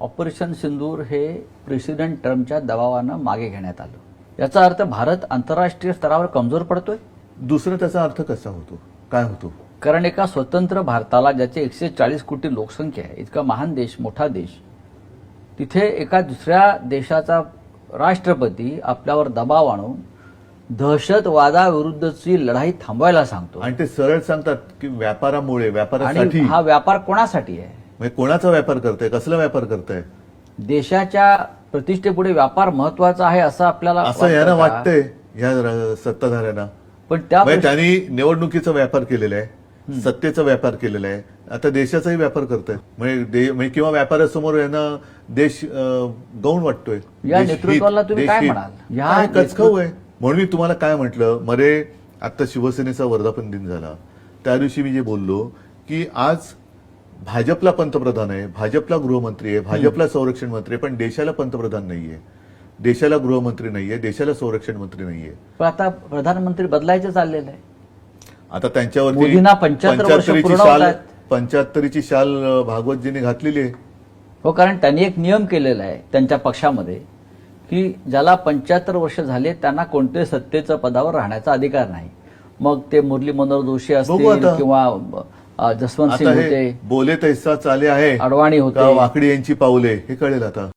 Operation सिंदूर हे president ट्रम्पच्या दबावानं मागे घेण्यात आलं. याचा अर्थ भारत आंतरराष्ट्रीय स्तरावर कमजोर पडतोय? दुसरं त्याचा अर्थ कसा होतो? काय होतो? कारण एका स्वतंत्र भारताला ज्याचे एकशे चाळीस कोटी लोकसंख्या आहे इतका महान देश मोठा देश तिथे एका दुसऱ्या देशाचा राष्ट्रपती आपल्यावर दबाव आणून दहशतवादाविरुद्धची लढाई थांबवायला सांगतो. आणि ते सरळ सांगतात की व्यापारामुळे व्यापारासाठी. हा व्यापार कोणासाठी आहे? म्हणजे कोणाचा व्यापार करताय? कसला व्यापार करताय? देशाच्या प्रतिष्ठेपुढे व्यापार महत्त्वाचा आहे असं आपल्याला असं यांना? वाटतंय या सत्ताधाऱ्यांना. पण त्या म्हणजे त्यांनी निवडणुकीचा व्यापार केलेला आहे सत्तेचा व्यापार केलेला आहे. आता देशाचाही व्यापार करताय. म्हणजे म्हणजे किंवा व्यापारासमोर यांना देश गौण वाटतोय. या नेतृत्वाला तुम्ही काय. म्हणाल? या नेतृत्व- आहे? म्हणून मी तुम्हाला काय म्हटलं? मरे आता शिवसेनेचा वर्धापन दिन झाला. त्या दिवशी मी जे बोललो की आज भाजपला पंतप्रधान आहे भाजपला गृहमंत्री आहे भाजपला संरक्षण मंत्री आहे पण देशाला पंतप्रधान नाहीये. देशाला गृहमंत्री नाहीये देशाला संरक्षण मंत्री नाहीये. पण आता प्रधानमंत्री बदलायचं चाललेलं आहे आता त्यांच्यावरती मोदींना 75 वर्ष पंच्याहत्तरीची पूर्ण शाल आहेत. पंच्याहत्तरीची शाल अं, भागवतजींनी घातलेली आहे. हो कारण त्यांनी एक नियम केलेला आहे त्यांच्या पक्षामध्ये की ज्याला पंच्याहत्तर वर्ष झाले त्यांना कोणत्याही सत्तेच्या पदावर राहण्याचा अधिकार नाही. मग ते मुरली मनोहर जोशी बघू असतील आता. किंवा जसवंत सिंग होते. बोले तैसा चाले आहे. अडवाणी होते. वाकडी यांची पावले हे कळेल आता.